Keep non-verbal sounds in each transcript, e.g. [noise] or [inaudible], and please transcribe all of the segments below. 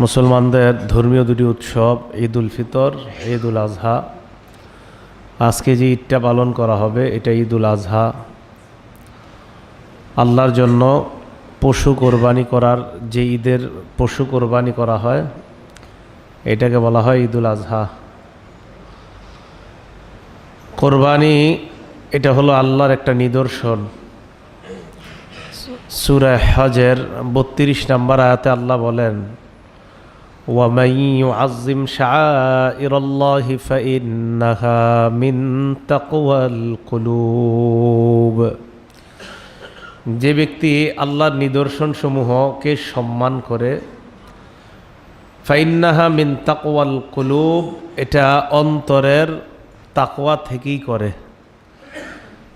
মুসলমানদের ধর্মীয় দুটি উৎসব, ঈদ উল ফিতর, ঈদ উল আজহা। আজকে যে ঈদটা পালন করা হবে, এটা ঈদ উল আজহা। আল্লাহর জন্য পশু কোরবানি করার যে ঈদের পশু কোরবানি করা হয়, এটাকে বলা হয় ঈদ উল আজহা। কোরবানি, এটা হলো আল্লাহর একটা নিদর্শন। সুরা হজের বত্রিশ নম্বর আয়াতে আল্লাহ বলেন ومن يعظم شعائر الله فإنها من تقوى القلوب যে ব্যক্তি আল্লাহর নিদর্শনসমূহকে সম্মান করে ফাইন্নাহা মিন তাকওয়াল কুলুব এটা অন্তরের তাকওয়া থেকেই করে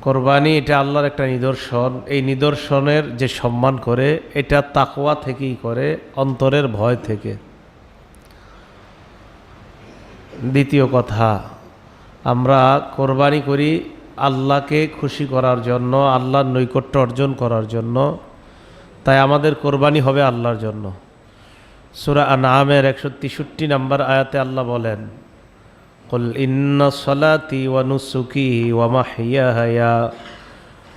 কোরবানি এটা আল্লাহর একটা নিদর্শন এই নিদর্শনের যে সম্মান করে এটা তাকওয়া থেকেই করে অন্তরের ভয় থেকে দ্বিতীয় কথা আমরা কোরবানি করি আল্লাহকে খুশি করার জন্য আল্লাহর নৈকট্য অর্জন করার জন্য তাই আমাদের কোরবানি হবে আল্লাহর জন্য সুরা আনামের একশো তেষট্টি নম্বর আয়াতে আল্লাহ বলেন قل إن صلاتي ونسكي ومحياي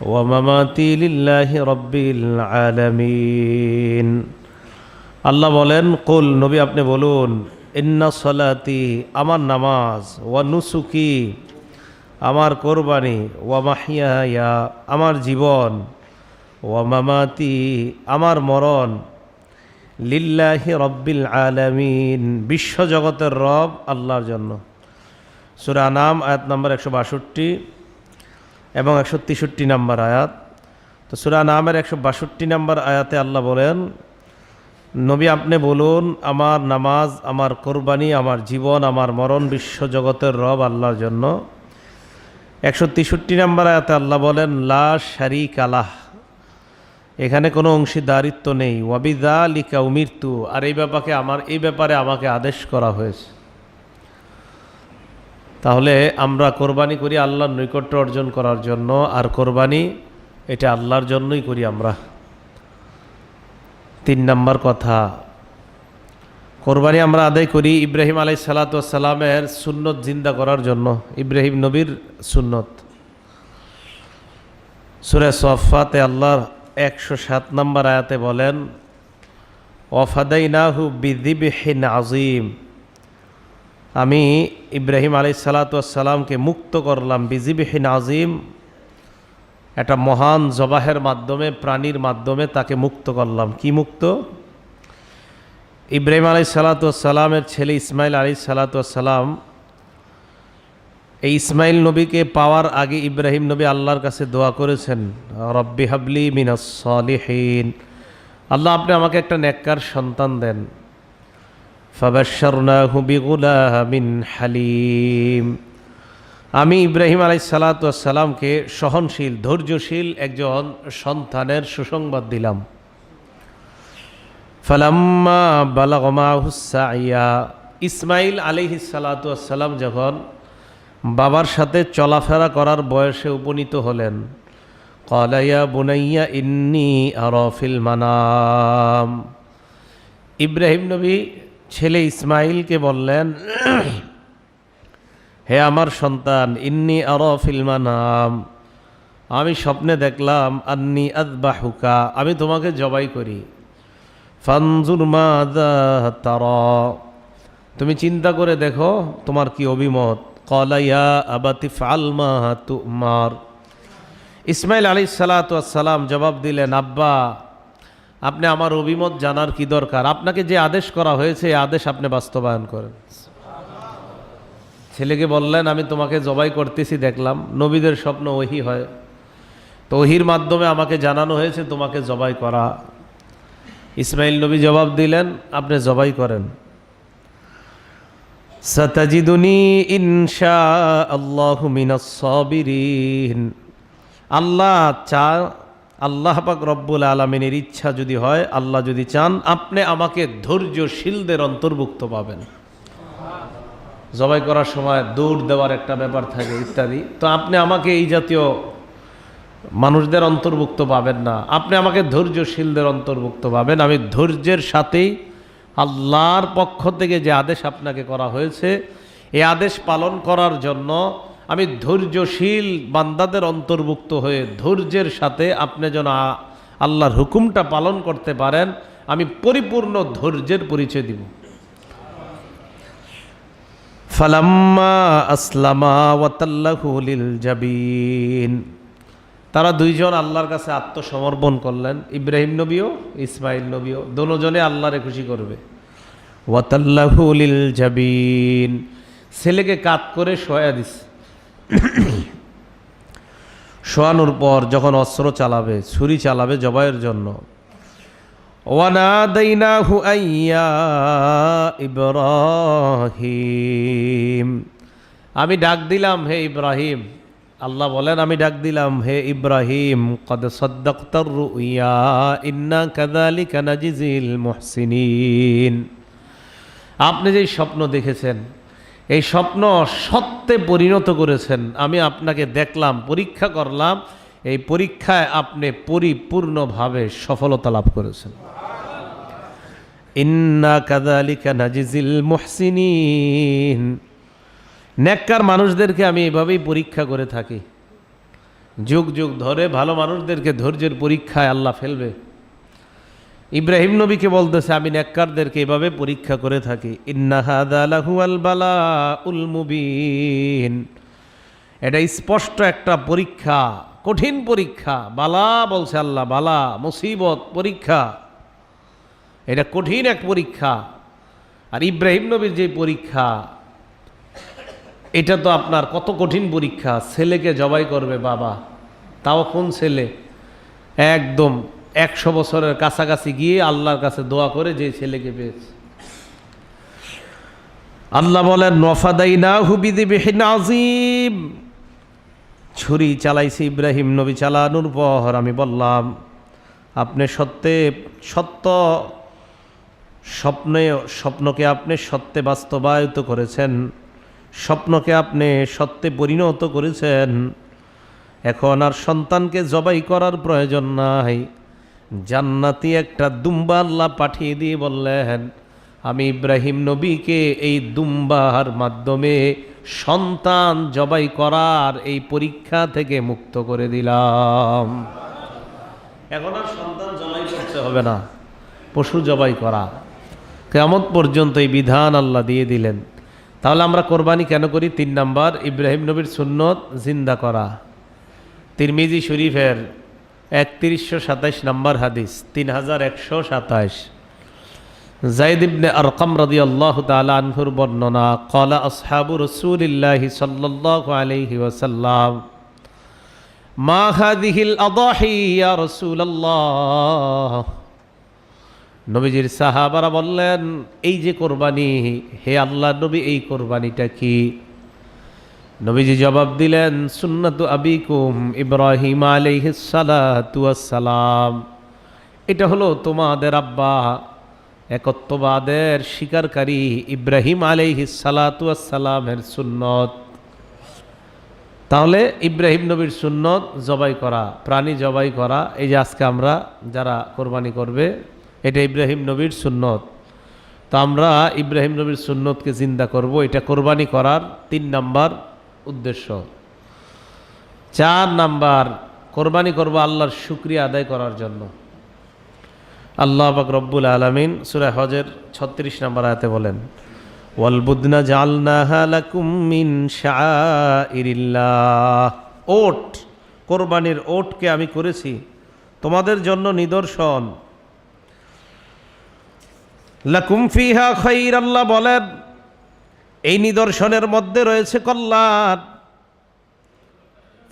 ومماتي لله رب العالمين আল্লাহ বলেন কুল নবী আপনি বলুন ইন্না সলাতি, আমার নামাজ, ওয়া নুসুকি, আমার কোরবানি, ওয়া মাহিয়া আমার জীবন, ওয়া মামাতি, আমার মরণ, লিল্লাহি রব্বিল আলামিন বিশ্বজগতের রব আল্লাহর জন্য। সুরা নাম আয়াত নম্বর একশো বাষট্টি এবং একশো তেষট্টি নম্বর আয়াত। তো সুরা নামের একশো বাষট্টি নম্বর আয়াতে আল্লাহ বলেন নবী আপনি বলুন, আমার নামাজ, আমার কোরবানি, আমার জীবন, আমার মরণ বিশ্বজগতের রব আল্লাহর জন্য। একশো তেষট্টি নম্বর আয়াতে আল্লাহ বলেন, লা শারিক আলাহ এখানে কোনো অংশীদারিত্ব নেই। ওয়াবিদা লিকা মৃত্যু আর এই ব্যাপারে আমার, এই ব্যাপারে আমাকে আদেশ করা হয়েছে। তাহলে আমরা কোরবানি করি আল্লাহর নৈকট্য অর্জন করার জন্য, আর কোরবানি এটা আল্লাহর জন্যই করি আমরা। তিন নম্বর কথা। কোরবানি আমরা আদায় করি ইব্রাহিম আলাই সালাতামের সুন্নত জিন্দা করার জন্য। ইব্রাহিম নবীর সুন্নত। সুরে সফাতে আল্লাহর একশো সাত নম্বর আয়াতে বলেন ওফাদাইনাহু বিদিবিহীন আজিম আমি ইব্রাহিম আলাই সালাতামকে মুক্ত করলাম বিজিবিহীন আজিম একটা মহান জবাহের মাধ্যমে, প্রাণীর মাধ্যমে তাকে মুক্ত করলাম। কি মুক্ত? ইব্রাহিম আলাই সালাতামের ছেলে ইসমাইল আলী সালাতাম এই ইসমাইল নবীকে পাওয়ার আগে ইব্রাহিম নবী আল্লাহর কাছে দোয়া করেছেন, রব্বি হাবলি মিনাসলিহীন আল্লাহ আপনি আমাকে একটা নেককার সন্তান দেন। ফাবাশারনাহু বিগুলামিন হালিম। আমি ইব্রাহিম আলাই সালাতামকে সহনশীল, ধৈর্যশীল একজন সন্তানের সুসংবাদ দিলাম। ফালাম্মা বালাগমা হুসাইয়া ইসমাইল আলিহি সালাতাম যখন বাবার সাথে চলাফেরা করার বয়সে উপনীত হলেন কলাইয়া বুনাইয়া ইন্নি আরফিল মানাম। ইব্রাহিম নবী ছেলে ইসমাইলকে বললেন হে আমার সন্তান, ইন্নি আরফিল মানাম। আমি স্বপ্নে দেখলাম, আন্নি আদবাহুকা আমি তোমাকে জবাই করি। ফানজুর মাদা তার। তুমি চিন্তা করে দেখো তোমার কি অভিমত। কলাইয়া আবাতিফ আলমা তুমার। ইসমাইল আলী সালাতাম জবাব দিলেন, আব্বা, আপনি আমার অভিমত জানার কি দরকার? আপনাকে যে আদেশ করা হয়েছে আদেশ আপনি বাস্তবায়ন করেন। ছেলেকে বললেন, আমি তোমাকে জবাই করতেছি, দেখলাম। নবীদের স্বপ্ন ওহি হয়। তো ওহির মাধ্যমে আমাকে জানানো হয়েছে, তোমাকে জবাই করা। ইসমাইল নবী জবাব দিলেন, আপনি জবাই করেন। সতাজিদুনি ইনশা আল্লাহ আল্লাহ চা আল্লাহ পাক রব্বুল আলমিনের ইচ্ছা যদি হয়, আল্লাহ যদি চান, আপনি আমাকে ধৈর্যশীলদের অন্তর্ভুক্ত পাবেন। জবাই করার সময় দৌড় দেওয়ার একটা ব্যাপার থাকে ইত্যাদি। তো আপনি আমাকে এই জাতীয় মানুষদের অন্তর্ভুক্ত পাবেন না। আপনি আমাকে ধৈর্যশীলদের অন্তর্ভুক্ত পাবেন। আমি ধৈর্যের সাথেই আল্লাহর পক্ষ থেকে যে আদেশ আপনাকে করা হয়েছে, এই আদেশ পালন করার জন্য আমি ধৈর্যশীল বান্দাদের অন্তর্ভুক্ত হয়ে ধৈর্যের সাথে আপনি যেন আল্লাহর হুকুমটা পালন করতে পারেন, আমি পরিপূর্ণ ধৈর্যের পরিচয় দিব। ফালাম্মা আসলামা ওয়াতাল্লাহু লিল জাবিন। তারা দুইজন আল্লাহর কাছে আত্মসমর্পণ করলেন। ইব্রাহিম নবীও ইসমাইল নবীও, দোনোজনে আল্লাহরে খুশি করবে। ওয়াতাল্লাহু লিল জাবিন। ছেলেকে কাত করে শোয়া দিস। শোয়ানোর পর যখন অস্ত্র চালাবে, ছুরি চালাবে জবাইয়ের জন্য ওয়ানাদাইনাহু আইয়া ইব্রাহিম আমি ডাক দিলাম, হে ইব্রাহিম। আল্লাহ বলেন, আমি ডাক দিলাম, হে ইব্রাহিম, কদ সদ্দাক্তার রুইয়া, ইন্না কাদালিকা নাজিজিল মুহসিনিন। আপনি যে স্বপ্ন দেখেছেন, এই স্বপ্ন সত্যে পরিণত করেছেন, আমি আপনাকে দেখলাম, পরীক্ষা করলাম, এই পরীক্ষায় আপনি পরিপূর্ণভাবে সফলতা লাভ করেছেন। কাদালিকা নাজিজিল নেককার মানুষদেরকে আমি এভাবেই পরীক্ষা করে থাকি। যুগ যুগ ধরে ভালো মানুষদেরকে ধৈর্যের পরীক্ষায় আল্লাহ ফেলবে। ইব্রাহিম নবীকে বলতেছে, আমি নেককারদেরকে এভাবে পরীক্ষা করে থাকি। মুবিন। এটা স্পষ্ট একটা পরীক্ষা, কঠিন পরীক্ষা। বালা বলছে আল্লাহ, বালা, মুসিবত, পরীক্ষা। এটা কঠিন এক পরীক্ষা। আর ইব্রাহিম নবীর যে পরীক্ষা, এটা তো আপনার কত কঠিন পরীক্ষা। ছেলেকে জবাই করবে বাবা। তাও কোন ছেলে? একদম একশো বছরের কাছাকাছি গিয়ে আল্লাহর কাছে দোয়া করে যে ছেলেকে পেয়েছে। আল্লাহ বলেন নফাদাই না হুবিদিবিহীন আজিম ছুরি চালাইছে ইব্রাহিম নবী চালানোর পর আমি বললাম, আপনি সত্যে সত্য স্বপ্নে, স্বপ্নকে আপনি সত্যে বাস্তবায়িত করেছেন, স্বপ্নকে আপনি সত্যে পরিণত করেছেন। এখন আর সন্তানকে জবাই করার প্রয়োজন নাই। জান্নাতি একটা দুম্বা আল্লাহ পাঠিয়ে দিয়ে বললেন, আমি ইব্রাহিম নবীকে এই দুম্বার মাধ্যমে সন্তান জবাই করার এই পরীক্ষা থেকে মুক্ত করে দিলাম। এখন আর সন্তান জবাই করতে হবে না, পশু জবাই করা। কেমন পর্যন্ত এই বিধান আল্লাহ দিয়ে দিলেন। তাহলে আমরা কোরবানি কেন করি? তিন নাম্বার, ইব্রাহিম নবীর সুন্নত জিন্দা করা। তিরমিজি শরীফের একত্রিশশো সাতাইশ নম্বর হাদিস তিন হাজার একশো সাতাইশ। জাইদ ইবনে আরকাম রাদিয়াল্লাহু তাআলা আনহুর বর্ণনা, ক্বালা আসহাবু রাসূলিল্লাহি সাল্লাল্লাহু আলাইহি ওয়াসাল্লাম, মা হাদিহিল আদাহি ইয়া রাসূলুল্লাহ? নবীজির সাহাবারা বললেন, এই যে কোরবানি, হে আল্লাহ নবী, এই কোরবানিটা কি? নবীজি জবাব দিলেন, সুন্নাতু আবিকুম ইব্রাহিম সালাম এটা হলো তোমাদের আব্বা একত্ববাদের শিকারকারী ইব্রাহিম সালামের সুন্নত। তাহলে ইব্রাহিম নবীর সুন্নত জবাই করা, প্রাণী জবাই করা, এই যে আজকে আমরা যারা কোরবানি করবে এটা ইব্রাহিম নবীর সুন্নত। তো আমরা ইব্রাহিম নবীর সুন্নতকে জিন্দা করব, এটা কোরবানি করার তিন নাম্বার উদ্দেশ্য। চার নাম্বার, কোরবানি করব আল্লাহর শুক্রিয়া আদায় করার জন্য। আল্লাহ পাক রব্বুল আলমিন সুরা হজের ছত্রিশ নম্বর আয়াতে বলেন ওয়ালবুদনা জালনাহা লাকুম মিন ওট, কোরবানির ওটকে আমি করেছি। তোমাদের জন্য নিদর্শন লাকুম ফিহা খৈর আল্লাহ বলেন, এই নিদর্শনের মধ্যে রয়েছে কল্যাণ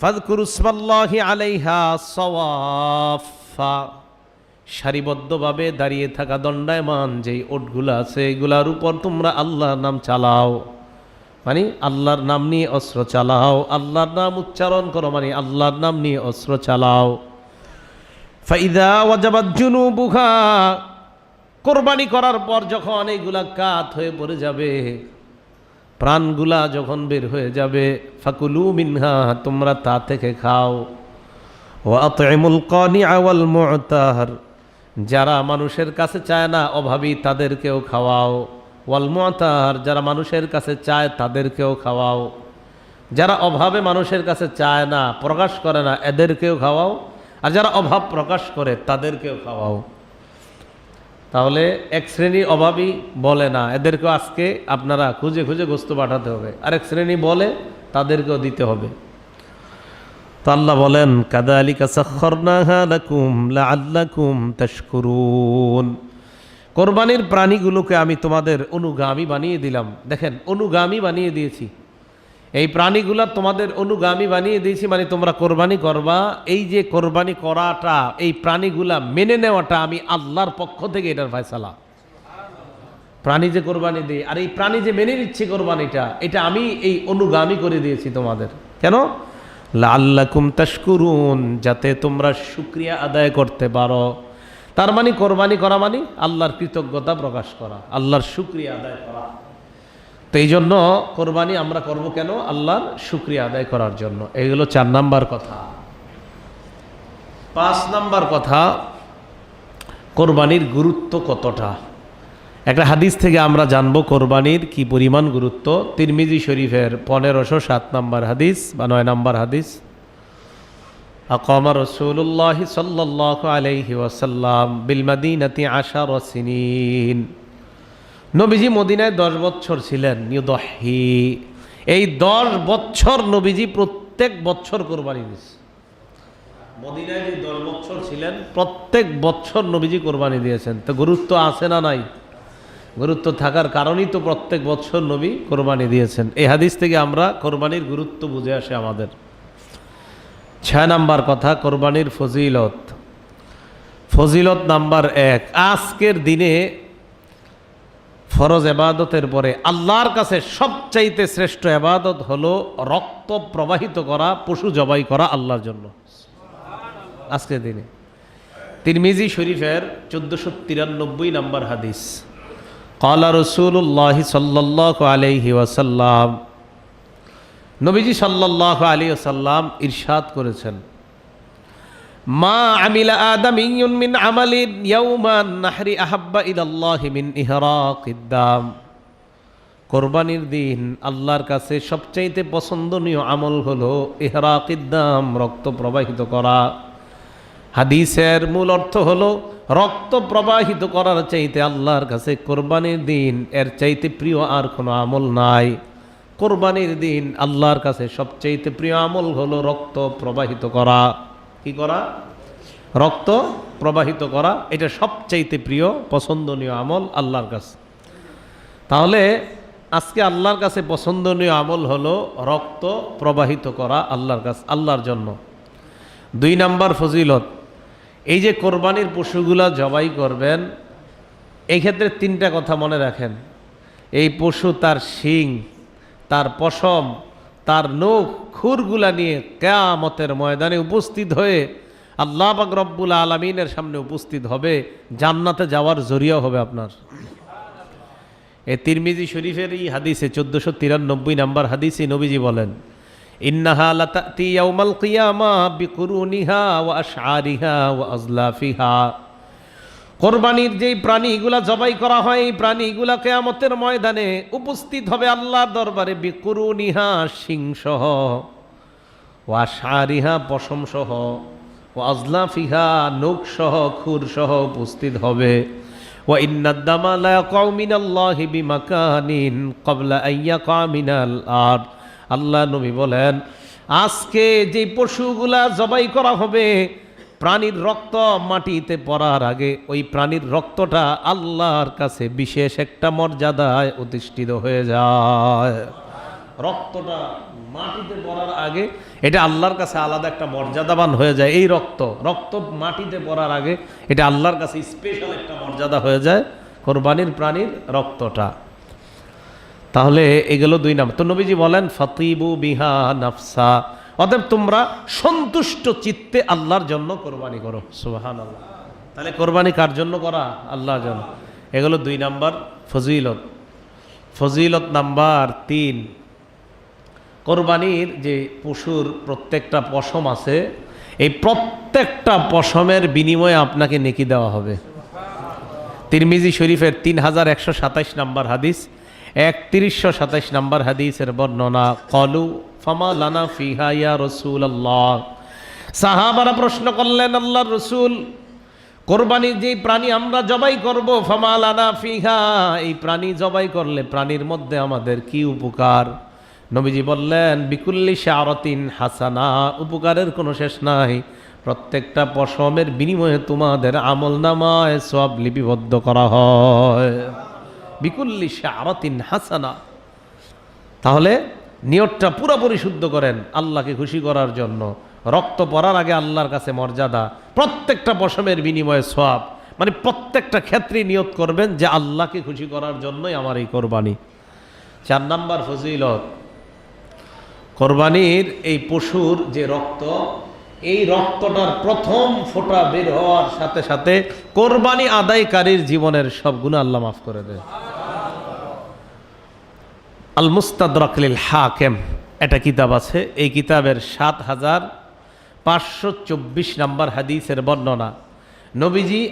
ফাদকুরুসমাল্লাহি আলাইহা সওয়াফা। সারিবদ্ধভাবে দাঁড়িয়ে থাকা দণ্ডায়মান যেই ওটগুলো আছে, এগুলার উপর তোমরা আল্লাহর নাম চালাও। মানে আল্লাহর নাম নিয়ে অস্ত্র চালাও, আল্লাহর নাম উচ্চারণ করো মানে আল্লাহর নাম নিয়ে অস্ত্র চালাও। ফাইদা ওয়াজাবাত জুনুবুহা কোরবানি করার পর যখন এইগুলা কাত হয়ে পড়ে যাবে, প্রাণগুলা যখন বের হয়ে যাবে, ফাকুলু মিনহা, তোমরা তা থেকে খাও। ও কানি আওয়াল যারা মানুষের কাছে চায় না, অভাবী তাদেরকেও খাওয়াও। ওয়াল যারা মানুষের কাছে চায়, তাদেরকেও খাওয়াও। যারা অভাবে মানুষের কাছে চায় না, প্রকাশ করে না, এদেরকেও খাওয়াও। আর যারা অভাব প্রকাশ করে, তাদেরকেও খাওয়াও। তাহলে এক শ্রেণি অভাবী বলে না। এদেরকেও আজকে আপনারা খুঁজে খুঁজে গোস্ত পাঠাতে হবে। আরেক শ্রেণি বলে, তাদেরকেও দিতে হবে। তো আল্লাহ বলেন লাকুম লাআল্লাকুম তাশকুরুন। কোরবানির প্রাণীগুলোকে আমি তোমাদের অনুগামী বানিয়ে দিলাম। দেখেন, অনুগামী বানিয়ে দিয়েছি। এই প্রাণীগুলা তোমাদের অনুগামী বানিয়ে দিয়েছি মানে তোমরা কোরবানি করবা। এই যে কোরবানি করাটা, এই প্রাণীগুলা মেনে নেওয়াটা আমি আল্লাহর পক্ষ থেকে এটার ফয়সালা। প্রাণী যে কোরবানি দিই আর এই প্রাণী যে মেনে নিচ্ছে কোরবানিটা, এটা আমি এই অনুগামী করে দিয়েছি তোমাদের। কেন? লাল্লাকুম তাশকুরুন, যাতে তোমরা শুক্রিয়া আদায় করতে পারো। তার মানে কোরবানি করা মানে আল্লাহর কৃতজ্ঞতা প্রকাশ করা, আল্লাহর শুক্রিয়া আদায় করা। তো এই জন্য কোরবানি আমরা করব কেন? আল্লাহর শুক্রিয়া আদায় করার জন্য। এইগুলো চার নাম্বার কথা। পাঁচ নাম্বার কথা, কোরবানির গুরুত্ব কতটা? একটা হাদিস থেকে আমরা জানব কোরবানির কি পরিমাণ গুরুত্ব। তিরমিজি শরীফের পনেরোশো সাত নম্বর হাদিস বা নয় নম্বর হাদিস। আকমা রসুল্লাহ সাল্লাহ আলাইহি ওয়াসাল্লাম বিলমাদিনাতি আশা রসিনিন নবীজি মদিনায় দশ বছর ছিলেন, ইউদহি। এই দশ বছর নবীজি প্রত্যেক বছর কোরবানি দিয়েছে। মদিনায় যে দশ বছর ছিলেন, প্রত্যেক বছর নবীজি কোরবানি দিয়েছেন। তো গুরুত্ব আছে না নাই? গুরুত্ব থাকার কারণেই তো প্রত্যেক বছর নবী কোরবানি দিয়েছেন। এই হাদিস থেকে আমরা কোরবানির গুরুত্ব বুঝে আসে আমাদের। ছয় নাম্বার কথা, কোরবানির ফজিলত। ফজিলত নাম্বার এক, আজকের দিনে ফরজ এবাদতের পরে আল্লাহর কাছে সবচাইতে শ্রেষ্ঠ এবাদত হলো রক্ত প্রবাহিত করা, পশু জবাই করা আল্লাহর জন্য। আজকের দিনে। তিরমিজি শরীফের চোদ্দোশো তিরানব্বই নম্বর হাদিস। কালা রসুল্লাহ সাল্লাহ আলহি ওয়াসাল্লাম নবীজি সাল্লাহ আলী ওসাল্লাম ইরশাদ করেছেন। মা আমিলা আদম ইউন মিন আমালিন ইয়াউমান নাহরি আহাব্বা ইলাল্লাহি মিন ইহরাকিদ্দাম কোরবানির দিন আল্লাহর কাছে সবচাইতে পছন্দনীয় আমল হলো ইহরাকিদ্দাম রক্ত প্রবাহিত করা। হাদিসের মূল অর্থ হলো রক্ত প্রবাহিত করার চাইতে আল্লাহর কাছে কোরবানির দিন এর চাইতে প্রিয় আর কোনো আমল নাই। কোরবানির দিন আল্লাহর কাছে সবচাইতে প্রিয় আমল হলো রক্ত প্রবাহিত করা। কি করা? রক্ত প্রবাহিত করা, এটা সবচাইতে প্রিয়, পছন্দনীয় আমল আল্লাহর কাছে। তাহলে আজকে আল্লাহর কাছে পছন্দনীয় আমল হলো রক্ত প্রবাহিত করা আল্লাহর কাছে, আল্লাহর জন্য। দুই নাম্বার ফজিলত, এই যে কোরবানির পশুগুলা জবাই করবেন, এই ক্ষেত্রে তিনটা কথা মনে রাখেন। এই পশু তার শিং, তার পশম তার নখ খুরগুলা নিয়ে কেয়ামতের ময়দানে উপস্থিত হয়ে আল্লাহ পাক রব্বুল আলমিনের সামনে উপস্থিত হবে, জান্নাতে যাওয়ার জরিয়া হবে আপনার। এ তিরমিজি শরীফের এই হাদিসে চোদ্দোশো তিরানব্বই নাম্বার হাদিসে নবীজি বলেন, ইন্নাহা ইয়াউমাল কিয়ামা ওয়া আজলাফিহা। কোরবানির যেই প্রাণীগুলা জবাই করা হয়, এই প্রাণীগুলা কেয়ামতের ময়দানে উপস্থিত হবে আল্লাহর দরবারে বিকুরুনিহা সিংসহ ও আশারিহা পশমসহ ও আজলাফিহা নৌকসহ খুরসহ উপস্থিত হবে। ও ইন্নাদ্দামা লা ইয়াকাউ মিনাল্লাহি বিমাকানিন ক্বাবলা আইয়াকা মিনাল আর আল্লাহ নবী বলেন, আজকে যে পশুগুলা জবাই করা হবে প্রাণীর রক্ত মাটিতে পড়ার আগে ওই প্রাণীর রক্তটা আল্লাহর কাছে বিশেষ একটা মর্যাদায় অধিষ্ঠিত হয়ে যায়। রক্তটা মাটিতে পড়ার আগে এটা আল্লাহর কাছে আলাদা একটা মর্যাদাবান হয়ে যায়। এই রক্ত রক্ত মাটিতে পড়ার আগে এটা আল্লাহর কাছে স্পেশাল একটা মর্যাদা হয়ে যায় কোরবানির প্রাণীর রক্তটা। তাহলে এগুলো দুই নাম তো নবীজি বলেন, ফতিবু বিহা নাফসা। অতএব তোমরা সন্তুষ্ট চিত্তে আল্লাহর জন্য কোরবানি করো। সুবাহান আল্লাহ তাহলে কোরবানি কার জন্য করা? আল্লাহর জন্য। এগুলো দুই নাম্বার ফজিলত। ফজিলত নাম্বার তিন। কোরবানির যে পশুর প্রত্যেকটা পশম আছে, এই প্রত্যেকটা পশমের বিনিময়ে আপনাকে নেকি দেওয়া হবে। তিরমিজি শরীফের তিন হাজার একশো সাতাইশ নাম্বার হাদিস, একত্রিশশো সাতাইশ নম্বর হাদিসের বর্ণনা, কলু ফমা লানা ফিহা ইয়া রসুল আল্লাহ সাহাবারা প্রশ্ন করলেন, আল্লাহর রসুল কোরবানির যে প্রাণী আমরা জবাই করব, ফমা লানা ফিহা? এই প্রাণী জবাই করলে প্রাণীর মধ্যে আমাদের কি উপকার? নবীজি বললেন, বিকুল্লি শারতিন হাসানা, উপকারের কোনো শেষ নাই। প্রত্যেকটা পশমের বিনিময়ে তোমাদের আমল নামায় সব লিপিবদ্ধ করা হয়। বিকুল্লি শারতিন হাসানা। তাহলে নিয়তটা পুরোপুরি শুদ্ধ করেন আল্লাহকে খুশি করার জন্য। রক্ত পড়ার আগে আল্লাহর কাছে মর্যাদা, প্রত্যেকটা পশমের বিনিময়ে সব মানে প্রত্যেকটা ক্ষেত্রে নিয়ত করবেন যে আল্লাহকে খুশি করার জন্যই আমার এই কোরবানি। চার নাম্বার ফজিলত, কোরবানির এই পশুর যে রক্ত, এই রক্তটার প্রথম ফোঁটা বের হওয়ার সাথে সাথে কোরবানি আদায়কারীর জীবনের সব গুণ আল্লাহ মাফ করে দেয় আল মুস্তাদরকলিল হাকেম একটা কিতাব আছে। এই কিতাবের সাত হাজার পাঁচশো চব্বিশ নম্বর হাদিসের বর্ণনা। নবীজি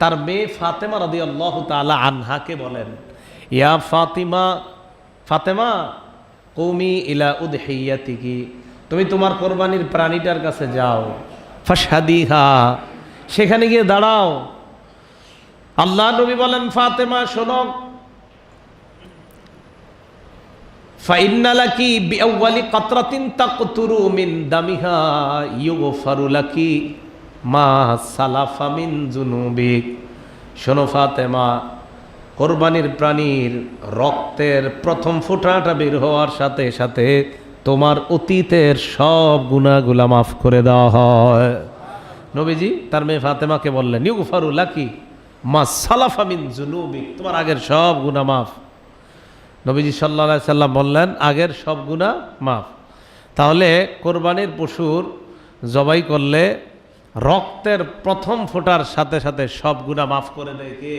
তার মেয়ে ফাতেমা রদি আল্লাহ তালা আনহাকে বলেন, ইয়া ফাতিমা, ফাতেমা, কৌমি ইলা উদ উদহিয়াতিকি, তুমি তোমার কোরবানির প্রাণীটার কাছে যাও ফাসাদিহা সেখানে গিয়ে দাঁড়াও। আল্লাহ নবী বলেন, ফাতেমা, শোনো ফাইন্নালাকি বিআউয়ালি কাতরাতিন তাকতুরু মিন দামিহা ইউগফারু লাকি মা সালাফা মিন জুনুবিক শোনো ফাতেমা, কোরবানির প্রাণীর রক্তের প্রথম ফোঁটাটা বের হওয়ার সাথে সাথে তোমার অতীতের সব গুণাগুলা মাফ করে দেওয়া হয়। নবীজি, তার মেয়ে ফাতেমাকে বললেন, ইউগফারু লাকি মা সালাফা মিন জুনুবিক তোমার আগের সব গুণা মাফ। নবীজি সাল্লা সাল্লাম বললেন আগের সব গুণা মাফ। তাহলে কোরবানির পশুর জবাই করলে রক্তের প্রথম ফোটার সাথে সাথে সব গুণা মাফ করে দেয় কে?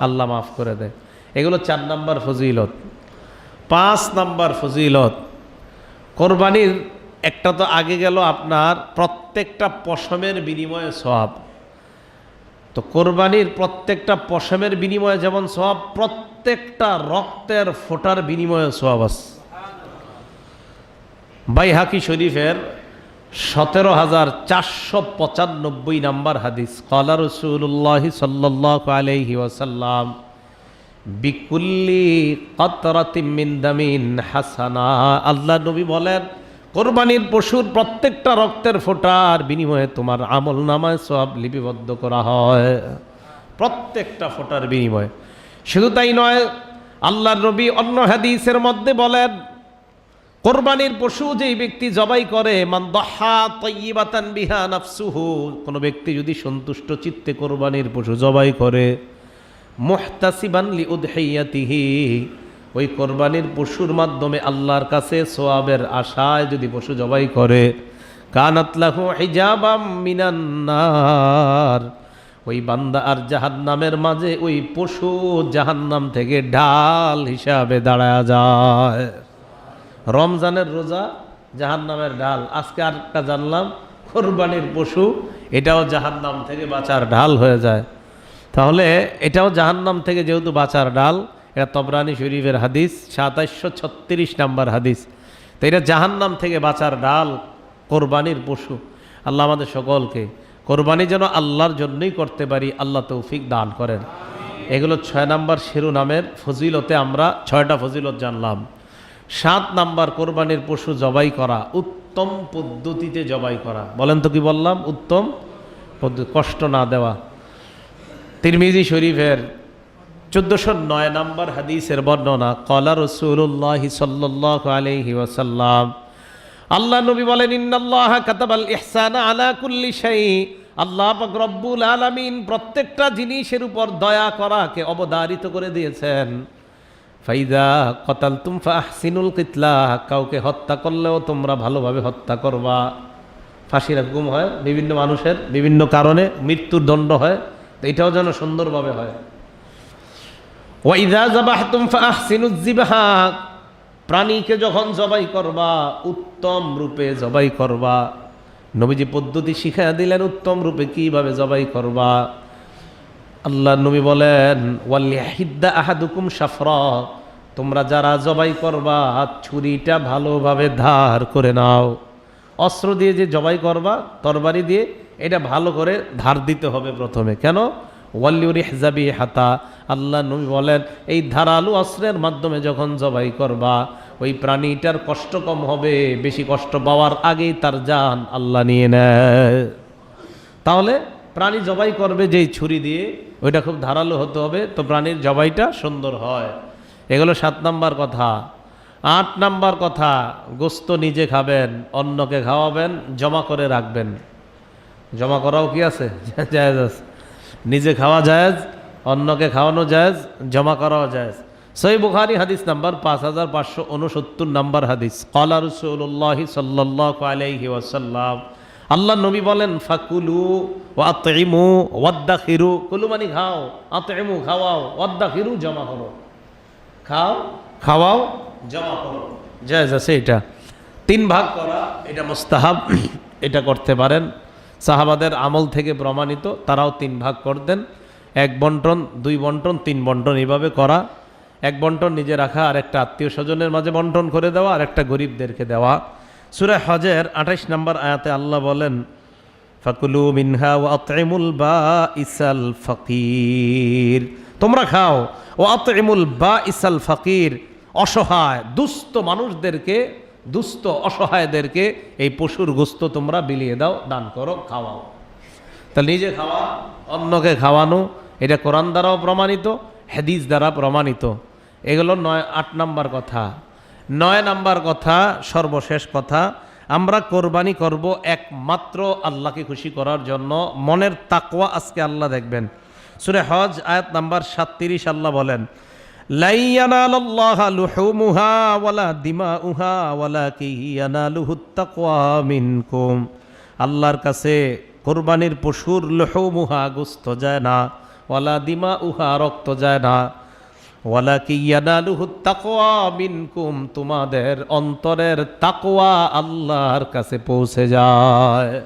আল্লাহ। মাফ করে দেয়। এগুলো চার নাম্বার ফজিলত। পাঁচ নাম্বার ফজিলত কোরবানির একটা তো আগে গেল আপনার প্রত্যেকটা পশমের বিনিময়ে সব তো কোরবানির প্রত্যেকটা পশমের বিনিময়ে যেমন সব প্রত্যেকটা রক্তের ফোটার বিনিময়ে সব আছে। বাইহাকি শরীফের সতেরো হাজার চারশো পঁচানব্বই নাম্বার হাদিস, কলা রসুল্লাহ সাল্লাহ আলহি বিকুল্লি কতরাতিমিন হাসানা। আল্লাহ নবী বলেন, কোরবানির পশুর প্রত্যেকটা রক্তের ফোটার বিনিময়ে তোমার আমল নামায় সব লিপিবদ্ধ করা হয়। প্রত্যেকটা ফোটার বিনিময়ে। শুধু তাই নয়, আল্লাহর নবী অন্য হাদিসের মধ্যে বলেন, কোরবানির পশু যেই ব্যক্তি জবাই করে, মান দহা বিহা নাফসুহু কোনো ব্যক্তি যদি সন্তুষ্ট চিত্তে কোরবানির পশু জবাই করে, মুহতাসিবান লি উদহাইয়াতিহি ওই কোরবানির পশুর মাধ্যমে আল্লাহর কাছে সোয়াবের আশায় যদি পশু জবাই করে কানাতলাহু হিজাবাম মিনান্নার ওই বান্দা আর জাহান্নামের মাঝে ওই পশু জাহান্নাম থেকে ঢাল হিসাবে দাঁড়ায় যায়। রমজানের রোজা জাহান্নামের ঢাল। আজকে আরেকটা জানলাম, কোরবানির পশু, এটাও জাহান্নাম থেকে বাঁচার ঢাল হয়ে যায়। তাহলে এটাও জাহান্নাম থেকে যেহেতু বাঁচার ডাল এটা তবরানি শরীফের হাদিস, সাতাইশশো ছত্রিশ নাম্বার হাদিস। তো এটা জাহান্নাম থেকে বাঁচার ডাল কোরবানির পশু। আল্লাহ আমাদের সকলকে কোরবানি যেন আল্লাহর জন্যই করতে পারি, আল্লাহ তৌফিক দান করেন। এগুলো ছয় নাম্বার শিরোনামের ফজিলতে আমরা ছয়টা ফজিলত জানলাম। সাত নাম্বার কোরবানির পশু জবাই করা, উত্তম পদ্ধতিতে জবাই করা। বলেন তো কি বললাম? উত্তম পদ্ধতি কষ্ট না দেওয়া। তিরমিজি শরীফের চোদ্দশো নয় নম্বর হাদিসের বর্ণনা, কলা রসুল্লাহ সাল্লাহ আলহি ওসাল্লাম আল্লাহ নবী বলেন আল্লাহ রব্বুল আলামিন প্রত্যেকটা জিনিসের উপর দয়া করাকে অবধারিত করে দিয়েছেন। ফাইদা কতাল তুম ফাহসিনুল কিতলা, কাউকে হত্যা করলেও তোমরা ভালোভাবে হত্যা করবা। ফাঁসির হুকুম হয়, বিভিন্ন মানুষের বিভিন্ন কারণে মৃত্যুর দণ্ড হয়, তো এটাও যেন সুন্দরভাবে হয়। ওয়াইদা জাবাহতুম ফাহসিনুজ জিবাহা প্রাণীকে যখন জবাই করবা, উত্তম রূপে জবাই করবা। নবীজি পদ্ধতি শিখাইয়া দিলেন, উত্তম রূপে কীভাবে জবাই করবা। আল্লাহ নবী বলেন ওয়াল্লিহিদ্দা আহাদুকুম সাফরা তোমরা যারা জবাই করবা, ছুরিটা ভালোভাবে ধার করে নাও। অস্ত্র দিয়ে যে জবাই করবা, তরবারি দিয়ে এটা ভালো করে ধার দিতে হবে প্রথমে। কেন? ওয়াল্লিউরি হেজাবি হাতা। আল্লাহ নবী বলেন, এই ধারালু অস্ত্রের মাধ্যমে যখন জবাই করবা, ওই প্রাণীটার কষ্ট কম হবে, বেশি কষ্ট পাওয়ার আগেই তার জান আল্লাহ নিয়ে নেয়। তাহলে প্রাণী জবাই করবে যেই ছুরি দিয়ে, ওইটা খুব ধারালো হতে হবে, তো প্রাণীর জবাইটা সুন্দর হয়। এগুলো সাত নাম্বার কথা। আট নাম্বার কথা, গোস্ত নিজে খাবেন, অন্যকে খাওয়াবেন, জমা করে রাখবেন। জমা করাও কি আছে? [laughs] জায়েজ আছে। নিজে খাওয়া জায়েজ, অন্যকে খাওয়ানো জায়েজ, জমা করাও জায়েজ। সই বুখারি হাদিস নাম্বার পাঁচ হাজার পাঁচশো উনসত্তর নাম্বার হাদিস। কলা রসুল্লাহ সাল্লাহ আলাইহি ওয়াসাল্লাম, আল্লাহ নবী বলেন, ফাকুলু ওয়াতিমু ওয়াদ্দা খিরু কুলু মানে খাও আতিমু খাওয়াও ওয়াদ্দা খিরু জমা করো। খাও, খাওয়াও, জমা করো। জায়েজ আছে এটা। তিন ভাগ করা, এটা মুস্তাহাব, [clears throat] এটা করতে পারেন। সাহাবাদের আমল থেকে প্রমাণিত, তারাও তিন ভাগ করতেন। এক বন্টন, দুই বন্টন, তিন বন্টন এইভাবে করা। এক বন্টন নিজে রাখা আর একটা আত্মীয় স্বজনের মাঝে বন্টন করে দেওয়া আর একটা গরিবদেরকে দেওয়া। সুরে হজের আঠাইশ নম্বর আয়াতে আল্লাহ বলেন, ফাকুলু মিনহা ও আতমুল বা ইসাল ফকির। তোমরা খাও ও আতমুল বা ইসাল ফকির। অসহায়, দুস্থ মানুষদেরকে দুস্থ অসহায়দেরকে এই পশুর গোস্ত তোমরা বিলিয়ে দাও, দান করো, খাওয়াও। তা নিজে খাওয়া, অন্যকে খাওয়ানো, এটা কোরআন দ্বারাও প্রমাণিত, হাদিস দ্বারা প্রমাণিত। এগুলো নয়, আট নাম্বার কথা। নয় নাম্বার কথা, সর্বশেষ কথা, আমরা কোরবানি করব একমাত্র আল্লাহকে খুশি করার জন্য। মনের তাকওয়া আজকে আল্লাহ দেখবেন। সুরে হজ আয়াত নাম্বার সাতত্রিশ, আল্লাহ বলেন আল্লাহর কাছে কোরবানির পশুর লহুমুহা গোস্ত যায় না, ওয়ালা দিমা উহা রক্ত যায় না। ওয়ালা কি ইয়ানালুহু তাকওয়া মিনকুম, তোমাদের অন্তরের তাকওয়া আল্লাহর কাছে পৌঁছে যায়।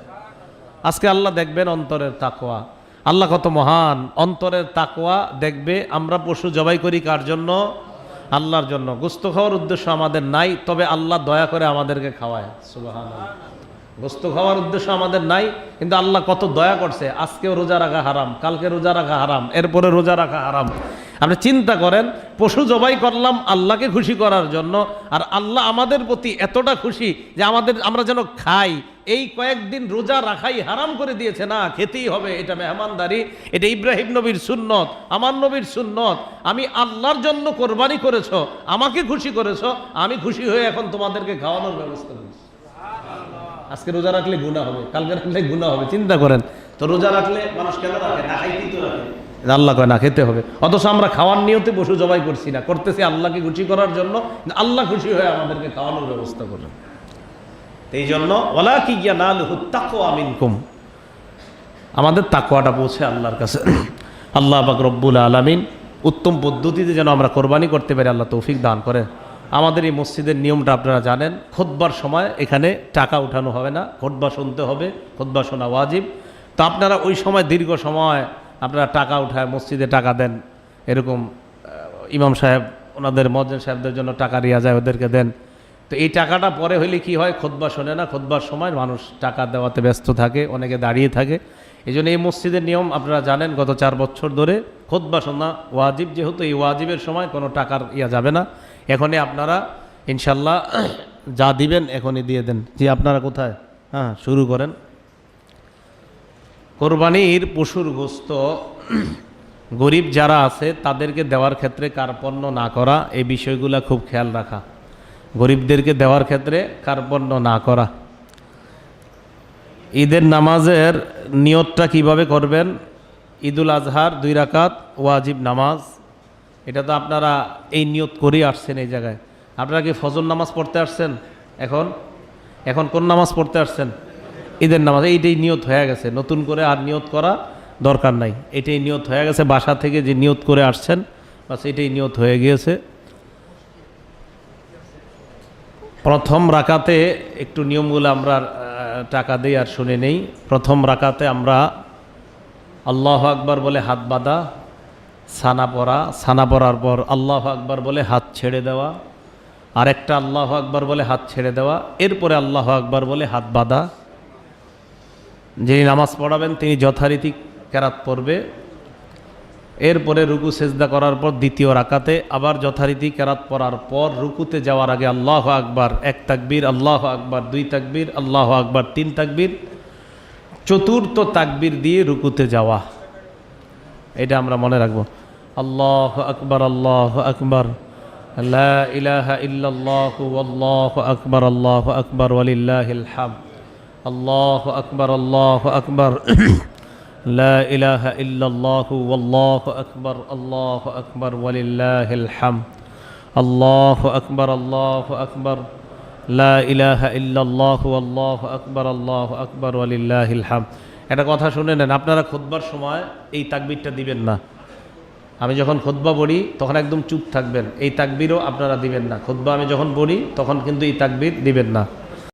আজকে আল্লাহ দেখবেন অন্তরের তাকওয়া। আল্লাহ কত মহান। অন্তরের তাকোয়া দেখবে, আমরা পশু জবাই করি কার জন্য? আল্লাহর জন্য। গুস্ত খাওয়ার উদ্দেশ্য আমাদের নাই, তবে আল্লাহ দয়া করে আমাদেরকে খাওয়ায়। সুবাহান গোস্ত খাওয়ার উদ্দেশ্য আমাদের নাই, কিন্তু আল্লাহ কত দয়া করছে, আজকেও রোজা রাখা হারাম, কালকে রোজা রাখা হারাম, এরপরে রোজা রাখা হারাম। আপনি চিন্তা করেন, পশু জবাই করলাম আল্লাহকে খুশি করার জন্য, আর আল্লাহ আমাদের প্রতি এতটা খুশি যে আমাদের, আমরা যেন খাই। এই কয়েকদিন রোজা রাখাই হারাম করে দিয়েছে, না, খেতেই হবে, এটা মেহমানদারি, এটা ইব্রাহিম নবীর সুন্নত, আমার নবীর সুন্নত। আমি আল্লাহর জন্য কোরবানি করেছ, আমাকে খুশি করেছ, আমি খুশি হয়ে এখন তোমাদেরকে খাওয়ানোর ব্যবস্থা করছি। আজকে রোজা রাখলে গুণা হবে কালকে রাখলে গুণা হবে চিন্তা করেন। তো রোজা রাখলে মানুষ কেন রাখে? না খাইতেই তো রাখে। আল্লাহ কয় না খেতে হবে। অথচ আমরা খাওয়ার নিয়তে পশু জবাই করছি না করতেছি আল্লাহকে খুশি করার জন্য। আল্লাহ খুশি হয়ে আমাদেরকে খাওয়ানোর ব্যবস্থা করেন এই জন্য ওলা কি গিয়া না লুহু তাকো আমিন কুম আমাদের তাকোয়াটা পৌঁছে আল্লাহর কাছে। আল্লাহ বাক রব্বুল আলমিন উত্তম পদ্ধতিতে যেন আমরা কোরবানি করতে পারি আল্লাহ তৌফিক দান করেন আমাদের এই মসজিদের নিয়মটা আপনারা জানেন, খোদবার সময় এখানে টাকা উঠানো হবে না, খোদবা শুনতে হবে, খোদবা শোনা ওয়াজিব। তো আপনারা ওই সময় দীর্ঘ সময় আপনারা টাকা উঠায়, মসজিদে টাকা দেন, এরকম ইমাম সাহেব, ওনাদের মজ্জেন সাহেবদের জন্য টাকা রিয়া যায়, ওদেরকে দেন। তো এই টাকাটা পরে হইলে কি হয়, খোদবা শোনে না, খোদবার সময় মানুষ টাকা দেওয়াতে ব্যস্ত থাকে, অনেকে দাঁড়িয়ে থাকে। এই জন্য এই মসজিদের নিয়ম আপনারা জানেন, গত চার বছর ধরে খোদবা শোনা ওয়াজিব, যেহেতু এই ওয়াজিবের সময় কোনো টাকার ইয়া যাবে না। এখনই আপনারা ইনশাল্লাহ যা দিবেন এখনই দিয়ে দেন। যে আপনারা কোথায়? হ্যাঁ শুরু করেন। কোরবানির পশুর গোস্ত, গরিব যারা আছে, তাদেরকে দেওয়ার ক্ষেত্রে কার্পণ্য না করা, এই বিষয়গুলো খুব খেয়াল রাখা। গরিবদেরকে দেওয়ার ক্ষেত্রে কার্পণ্য না করা। ঈদের নামাজের নিয়তটা কীভাবে করবেন? ঈদুল আজহার দুই রাকাত ওয়াজিব নামাজ এটা তো আপনারা এই নিয়ত করেই আসছেন এই জায়গায়। আপনারা কি ফজর নামাজ পড়তে আসছেন? এখন? এখন কোন নামাজ পড়তে আসছেন? ঈদের নামাজ, এইটাই নিয়ত হয়ে গেছে। নতুন করে আর নিয়ত করা দরকার নাই। এটাই নিয়ত হয়ে গেছে। বাসা থেকে যে নিয়ত করে আসছেন, বাস এটাই নিয়ত হয়ে গিয়েছে। প্রথম রাকাতে একটু নিয়মগুলো আমরা টাকা দিই আর শুনে নেই। প্রথম রাকাতে আমরা আল্লাহ আকবার বলে হাত বাঁধা সানা পরা সানা পরার পর আল্লাহ আকবার বলে হাত ছেড়ে দেওয়া, আরেকটা আল্লাহ আকবার বলে হাত ছেড়ে দেওয়া, এরপরে আল্লাহ আকবার বলে হাত বাঁধা। যিনি নামাজ পড়াবেন, তিনি যথারীতি কেরাত পড়বে। এরপরে রুকু, সেজদা করার পর দ্বিতীয় রাকাতে, আবার যথারীতি কেরাত পড়ার পর রুকুতে যাওয়ার আগে আল্লাহ আকবার, এক তাকবীর, আল্লাহ আকবার, দুই তাকবীর, আল্লাহ আকবার, তিন তাকবীর, চতুর্থ তাকবীর দিয়ে রুকুতে যাওয়া। এটা আমরা মনে রাখব। আল্লাহ আকবার আল্লাহ আকবার লা ইলাহা ইল্লাল্লাহু ওয়াল্লাহু আকবার আল্লাহু আকবার ওয়ালিল্লাহিল হামদ আল্লাহু আকবার আল্লাহু আকবার لا إله إلا الله والله أكبر الله أكبر ولله الحمد الله أكبر الله أكبر لا إله إلا الله والله أكبر الله أكبر ولله الحمد একটা কথা শুনে নেন আপনারা খুতবার সময় এই তাকবিরটা দিবেন না আমি যখন খোদবা বলি, তখন একদম চুপ থাকবেন। এই তাকবিরও আপনারা দিবেন না। খোদবা আমি যখন বলি, তখন কিন্তু এই তাকবির দিবেন না।